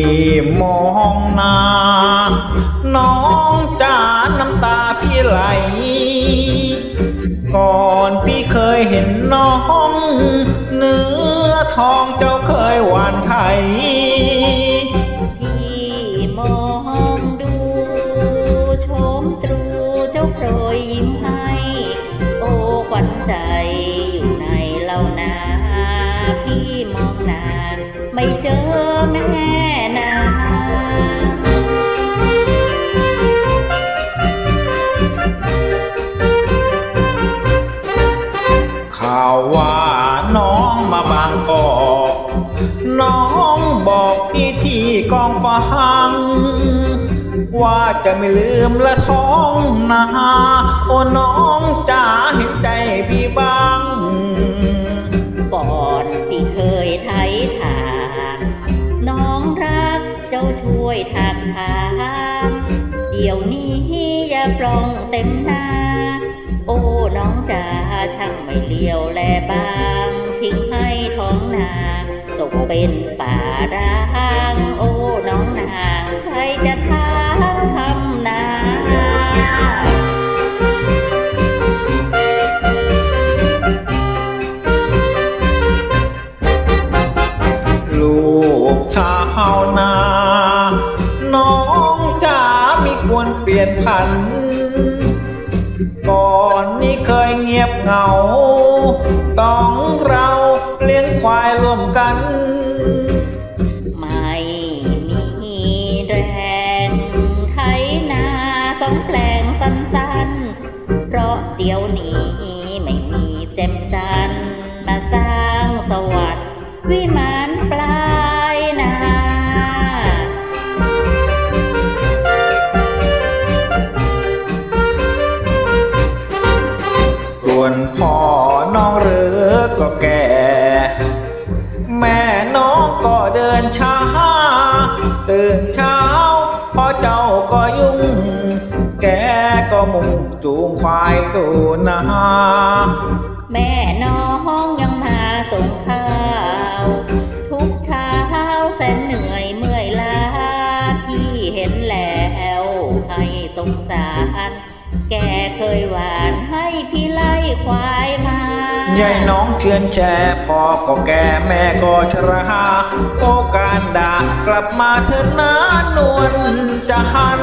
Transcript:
่มองนาน้องจานน้ำตาพี่ไหล ก่อนพี่เคยเห็นน้อง เนื้อทองเจ้าเคยหวานไทยพี่มองดูชมตรูเจ้าโปรยยิ้มให้ โอ้ขวัญใจอยู่ในเล่านา พี่มองนาไม่เจอ ข่าวว่าน้องมาบางกอกน้องบอกพี่ที่กองฟัง ว่าจะไม่ลืมละท้องนาโอ้น้องจ๋าเห็นใจพี่บ้าง ก่อนพี่เคยไถถางน้องรักเจ้าช่วยทางทางเดี๋ยวนี้อย่าปลองเต็มหน้า โอ้น้องจ๋าช่างไม่เลี้ยวแลบาง ทิ้งให้ท้องนาตกเป็นป่าร้าง โอ้น้องนางใครจะทางทำนาลูกชาวนา น้องจ๋ามีควรเปลี่ยนผันก่อน นนี้เคยเงียบเหงา สองเราเลี้ยงควายร่วมกัน ไม่มีแรงไถนาสองแปลงสั้นๆ เพราะเดี๋ยวนี้ไม่มีเต็มจันทร์มาสร้างสวัสดิ์วิมาน ก็แก่ แม่น้องก็เดินช้า ตื่นเช้าพอเจ้าก็ยุ่ง แกก็มุ่งจูงควายสู่นาแม่น้องยังมาส่งข้าว ทุกเช้าแสนเหนื่อยเมื่อยล้าพี่เห็นแล้วให้สงสาร แกเคยหวานให้พี่ไล่ควายมายายน้องเชือนแชพ่อก็แก่แม่ก็ชราโอการดากลับมาเถิดนานวลจะหัน